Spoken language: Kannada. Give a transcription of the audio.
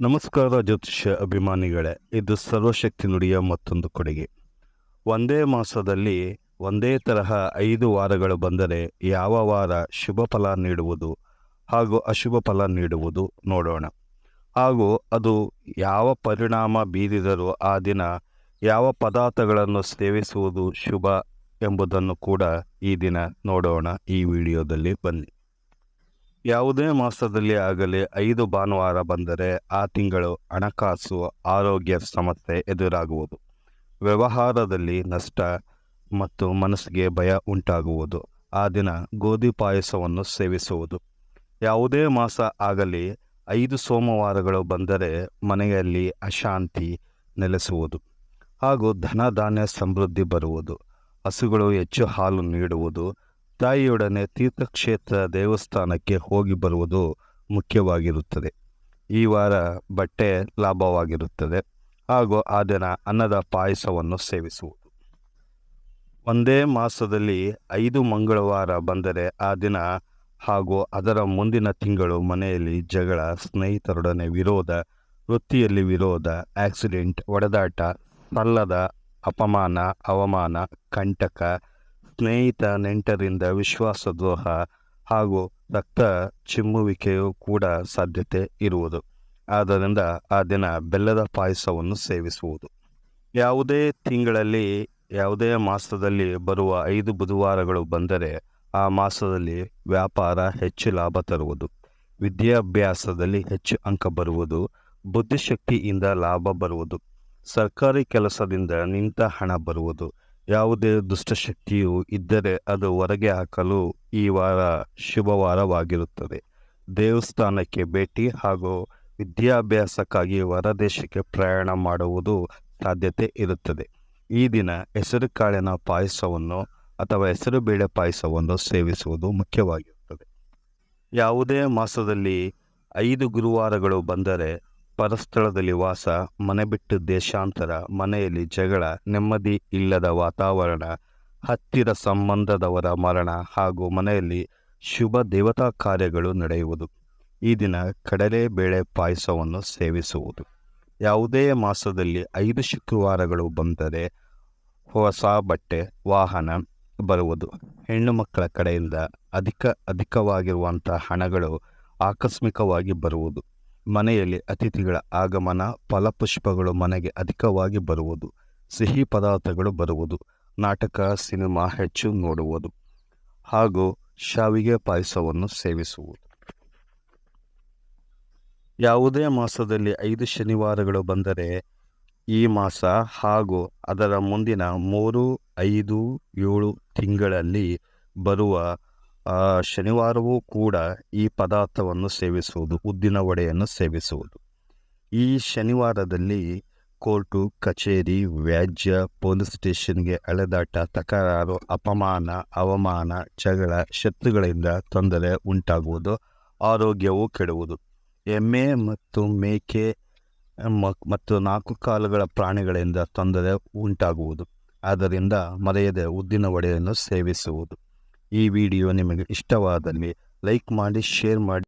ನಮಸ್ಕಾರ ಜ್ಯೋತಿಷ್ಯ ಅಭಿಮಾನಿಗಳೇ, ಇದು ಸರ್ವಶಕ್ತಿ ನುಡಿಯ ಮತ್ತೊಂದು ಕೊಡುಗೆ. ಒಂದೇ ಮಾಸದಲ್ಲಿ ಒಂದೇ ತರಹ ಐದು ವಾರಗಳು ಬಂದರೆ ಯಾವ ವಾರ ಶುಭ ಫಲ ನೀಡುವುದು ಹಾಗೂ ಅಶುಭ ಫಲ ನೀಡುವುದು ನೋಡೋಣ. ಹಾಗೂ ಅದು ಯಾವ ಪರಿಣಾಮ ಬೀರಿದರೂ ಆ ದಿನ ಯಾವ ಪದಾರ್ಥಗಳನ್ನು ಸೇವಿಸುವುದು ಶುಭ ಎಂಬುದನ್ನು ಕೂಡ ಈ ದಿನ ನೋಡೋಣ. ಈ ವಿಡಿಯೋದಲ್ಲಿ ಬನ್ನಿ. ಯಾವುದೇ ಮಾಸದಲ್ಲಿ ಆಗಲಿ ಐದು ಭಾನುವಾರ ಬಂದರೆ ಆ ತಿಂಗಳು ಹಣಕಾಸು, ಆರೋಗ್ಯ ಸಮಸ್ಯೆ ಎದುರಾಗುವುದು. ವ್ಯವಹಾರದಲ್ಲಿ ನಷ್ಟ ಮತ್ತು ಮನಸ್ಸಿಗೆ ಭಯ ಉಂಟಾಗುವುದು. ಆ ದಿನ ಗೋಧಿ ಪಾಯಸವನ್ನು ಸೇವಿಸುವುದು. ಯಾವುದೇ ಮಾಸ ಆಗಲಿ ಐದು ಸೋಮವಾರಗಳು ಬಂದರೆ ಮನೆಯಲ್ಲಿ ಅಶಾಂತಿ ನೆಲೆಸುವುದು. ಹಾಗೂ ಧನ ಧಾನ್ಯ ಸಮೃದ್ಧಿ ಬರುವುದು. ಹಸುಗಳು ಹೆಚ್ಚು ಹಾಲು ನೀಡುವುದು. ತಾಯಿಯೊಡನೆ ತೀರ್ಥಕ್ಷೇತ್ರ ದೇವಸ್ಥಾನಕ್ಕೆ ಹೋಗಿ ಬರುವುದು ಮುಖ್ಯವಾಗಿರುತ್ತದೆ. ಈ ವಾರ ಬಟ್ಟೆ ಲಾಭವಾಗಿರುತ್ತದೆ. ಹಾಗೂ ಆ ದಿನ ಅನ್ನದ ಪಾಯಸವನ್ನು ಸೇವಿಸುವುದು. ಒಂದೇ ಮಾಸದಲ್ಲಿ ಐದು ಮಂಗಳವಾರ ಬಂದರೆ ಆ ದಿನ ಹಾಗೂ ಅದರ ಮುಂದಿನ ತಿಂಗಳು ಮನೆಯಲ್ಲಿ ಜಗಳ, ಸ್ನೇಹಿತರೊಡನೆ ವಿರೋಧ, ವೃತ್ತಿಯಲ್ಲಿ ವಿರೋಧ, ಆಕ್ಸಿಡೆಂಟ್, ಒಡೆದಾಟ ಸಲ್ಲದ ಅಪಮಾನ, ಅವಮಾನ, ಕಂಟಕ ಸ್ನೇಹಿತ ನೆಂಟರಿಂದ ವಿಶ್ವಾಸದ್ರೋಹ ಹಾಗೂ ರಕ್ತ ಚಿಮ್ಮುವಿಕೆಯು ಕೂಡ ಸಾಧ್ಯತೆ ಇರುವುದು. ಆದ್ದರಿಂದ ಆ ದಿನ ಬೆಲ್ಲದ ಪಾಯಸವನ್ನು ಸೇವಿಸುವುದು. ಯಾವುದೇ ತಿಂಗಳಲ್ಲಿ, ಯಾವುದೇ ಮಾಸದಲ್ಲಿ ಬರುವ ಐದು ಬುಧವಾರಗಳು ಬಂದರೆ ಆ ಮಾಸದಲ್ಲಿ ವ್ಯಾಪಾರ ಹೆಚ್ಚು ಲಾಭ ತರುವುದು. ವಿದ್ಯಾಭ್ಯಾಸದಲ್ಲಿ ಹೆಚ್ಚು ಅಂಕ ಬರುವುದು. ಬುದ್ಧಿಶಕ್ತಿಯಿಂದ ಲಾಭ ಬರುವುದು. ಸರ್ಕಾರಿ ಕೆಲಸದಿಂದ ನಿಂತ ಹಣ ಬರುವುದು. ಯಾವುದೇ ದುಷ್ಟಶಕ್ತಿಯು ಇದ್ದರೆ ಅದು ಹೊರಗೆ ಹಾಕಲು ಈ ವಾರ ಶುಭವಾರವಾಗಿರುತ್ತದೆ. ದೇವಸ್ಥಾನಕ್ಕೆ ಭೇಟಿ ಹಾಗೂ ವಿದ್ಯಾಭ್ಯಾಸಕ್ಕಾಗಿ ಹೊರದೇಶಕ್ಕೆ ಪ್ರಯಾಣ ಮಾಡುವುದು ಸಾಧ್ಯತೆ ಇರುತ್ತದೆ. ಈ ದಿನ ಹೆಸರು ಕಾಳಿನ ಪಾಯಸವನ್ನು ಅಥವಾ ಹೆಸರು ಬೇಳೆ ಪಾಯಸವನ್ನು ಸೇವಿಸುವುದು ಮುಖ್ಯವಾಗಿರುತ್ತದೆ. ಯಾವುದೇ ಮಾಸದಲ್ಲಿ ಐದು ಗುರುವಾರಗಳು ಬಂದರೆ ಪರಸ್ಥಳದಲ್ಲಿ ವಾಸ, ಮನೆ ಬಿಟ್ಟು ದೇಶಾಂತರ, ಮನೆಯಲ್ಲಿ ಜಗಳ, ನೆಮ್ಮದಿ ಇಲ್ಲದ ವಾತಾವರಣ, ಹತ್ತಿರ ಸಂಬಂಧದವರ ಮರಣ ಹಾಗೂ ಮನೆಯಲ್ಲಿ ಶುಭ ದೇವತಾ ಕಾರ್ಯಗಳು ನಡೆಯುವುದು. ಈ ದಿನ ಕಡಲೆಬೇಳೆ ಪಾಯಸವನ್ನು ಸೇವಿಸುವುದು. ಯಾವುದೇ ಮಾಸದಲ್ಲಿ ಐದು ಶುಕ್ರವಾರಗಳು ಬಂದರೆ ಹೊಸ ಬಟ್ಟೆ, ವಾಹನ ಬರುವುದು. ಹೆಣ್ಣು ಮಕ್ಕಳ ಕಡೆಯಿಂದ ಅಧಿಕ ಅಧಿಕವಾಗಿರುವಂಥ ಹಣಗಳು ಆಕಸ್ಮಿಕವಾಗಿ ಬರುವುದು. ಮನೆಯಲ್ಲಿ ಅತಿಥಿಗಳ ಆಗಮನ, ಫಲಪುಷ್ಪಗಳು ಮನೆಗೆ ಅಧಿಕವಾಗಿ ಬರುವುದು, ಸಿಹಿ ಪದಾರ್ಥಗಳು ಬರುವುದು, ನಾಟಕ, ಸಿನಿಮಾ ಹೆಚ್ಚು ನೋಡುವುದು ಹಾಗೂ ಶಾವಿಗೆ ಪಾಯಸವನ್ನು ಸೇವಿಸುವುದು. ಯಾವುದೇ ಮಾಸದಲ್ಲಿ ಐದು ಶನಿವಾರಗಳು ಬಂದರೆ ಈ ಮಾಸ ಹಾಗೂ ಅದರ ಮುಂದಿನ ಮೂರು, ಐದು, ಏಳು ತಿಂಗಳಲ್ಲಿ ಬರುವ ಶನಿವಾರವೂ ಕೂಡ ಈ ಪದಾರ್ಥವನ್ನು ಸೇವಿಸುವುದು, ಉದ್ದಿನ ವಡೆಯನ್ನು ಸೇವಿಸುವುದು. ಈ ಶನಿವಾರದಲ್ಲಿ ಕೋರ್ಟು, ಕಚೇರಿ, ವ್ಯಾಜ್ಯ, ಪೊಲೀಸ್ ಸ್ಟೇಷನ್ಗೆ ಅಳೆದಾಟ ತಕರಾರು, ಅಪಮಾನ, ಅವಮಾನ, ಜಗಳ, ಶತ್ರುಗಳಿಂದ ತೊಂದರೆ ಉಂಟಾಗುವುದು, ಆರೋಗ್ಯವು ಕೆಡುವುದು. ಎಮ್ಮೆ ಮತ್ತು ಮೇಕೆ ಮತ್ತು ನಾಲ್ಕು ಕಾಲುಗಳ ಪ್ರಾಣಿಗಳಿಂದ ತೊಂದರೆ ಉಂಟಾಗುವುದು. ಆದ್ದರಿಂದ ಮರೆಯದೆ ಉದ್ದಿನ ವಡೆಯನ್ನು ಸೇವಿಸುವುದು. ಈ ವಿಡಿಯೋ ನಿಮಗೆ ಇಷ್ಟವಾದಲ್ಲಿ ಲೈಕ್ ಮಾಡಿ ಶೇರ್ ಮಾಡಿ.